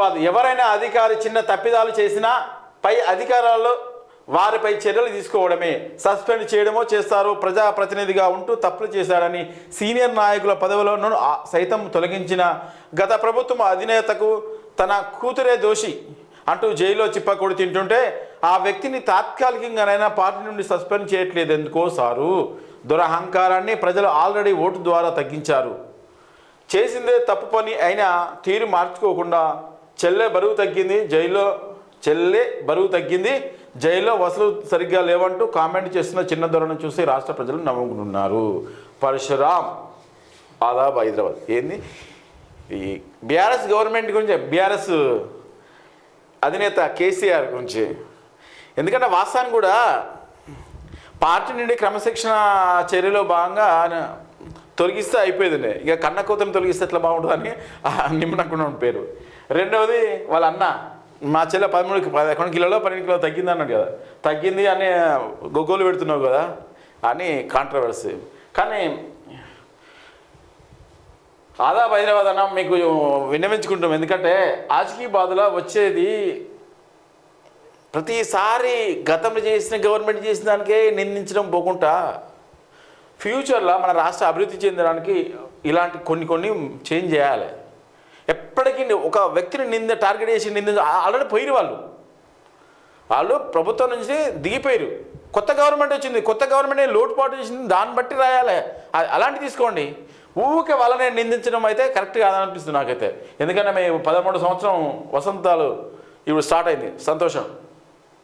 ఆజ్కీబాద్ ఎవరైనా అధికారి చిన్న తప్పిదాలు చేసినా పై అధికారాల్లో వారిపై చర్యలు తీసుకోవడమే. సస్పెండ్ చేయడమో చేస్తారు ప్రజాప్రతినిధిగా ఉంటూ తప్పులు చేశాడని సీనియర్ నాయకుల పదవిలోనూ ఆ- సైతం తొలగించిన గత ప్రభుత్వం అధినేతకు తన కూతురే దోషి అంటూ జైల్లో చిప్పకూడి తింటుంటే ఆ వ్యక్తిని తాత్కాలికంగానైనా పార్టీ నుండి సస్పెండ్ చేయట్లేదు ఎందుకో సారు. దురహంకారాన్ని ప్రజలు ఆల్రెడీ ఓటు ద్వారా తగ్గించారు. చేసిందే తప్పు పని అయినా తీరు మార్చుకోకుండా చెల్లె బరువు తగ్గింది జైల్లో చెల్లె బరువు తగ్గింది జైల్లో వసూలు సరిగ్గా లేవంటూ కామెంట్ చేస్తున్న చిన్న ధోరణి చూసి రాష్ట్ర ప్రజలు నవ్వుకుంటున్నారు. పరశురామ్ ఆదాబ్ హైదరాబాద్. ఏంది? ఈ బీఆర్ఎస్ గవర్నమెంట్ గురించి బీఆర్ఎస్ అధినేత కేసీఆర్ గురించి. ఎందుకంటే వాస్తవాన్ని కూడా పార్టీ నుండి క్రమశిక్షణ చర్యలో భాగంగా ఆయన తొలగిస్తే అయిపోయింది ఇక కన్న కూతురు తొలగిస్తే ఎట్లా బాగుంటుందని నిమ్మనకుండా పేరు. రెండవది వాళ్ళ అన్న మా చెల్లె పదమూడు పదకొండు కిలోలో పన్నెండు కిలో తగ్గింది అన్నాడు కదా. తగ్గింది అని గొగ్గోలు పెడుతున్నావు కదా అని కాంట్రవర్సీ కానీ ఆదాబ్ హైదరాబాద్ అన్న మీకు విన్నవించుకుంటాం. ఎందుకంటే ఆజ్కీ బాధలో వచ్చేది ప్రతిసారి గతంలో చేసిన గవర్నమెంట్ చేసిన దానికే నిందించడం పోకుండా ఫ్యూచర్లో మన రాష్ట్ర అభివృద్ధి చెందడానికి ఇలాంటి కొన్ని కొన్ని చేంజ్ చేయాలి. ఎప్పటికీ ఒక వ్యక్తిని నింద టార్గెట్ చేసి నింద ఆల్రెడీ పోయిరు వాళ్ళు. వాళ్ళు ప్రభుత్వం నుంచి దిగిపోయారు. కొత్త గవర్నమెంట్ వచ్చింది. కొత్త గవర్నమెంట్ లోటుపాటు చేసింది? దాన్ని బట్టి రాయాలి. అలాంటి తీసుకోండి. ఊరికే వాళ్ళని నిందించడం అయితే కరెక్ట్ కాదనిపిస్తుంది నాకైతే. ఎందుకంటే మేము పదమూడు సంవత్సరం వసంతాలు ఇప్పుడు స్టార్ట్ అయింది. సంతోషం.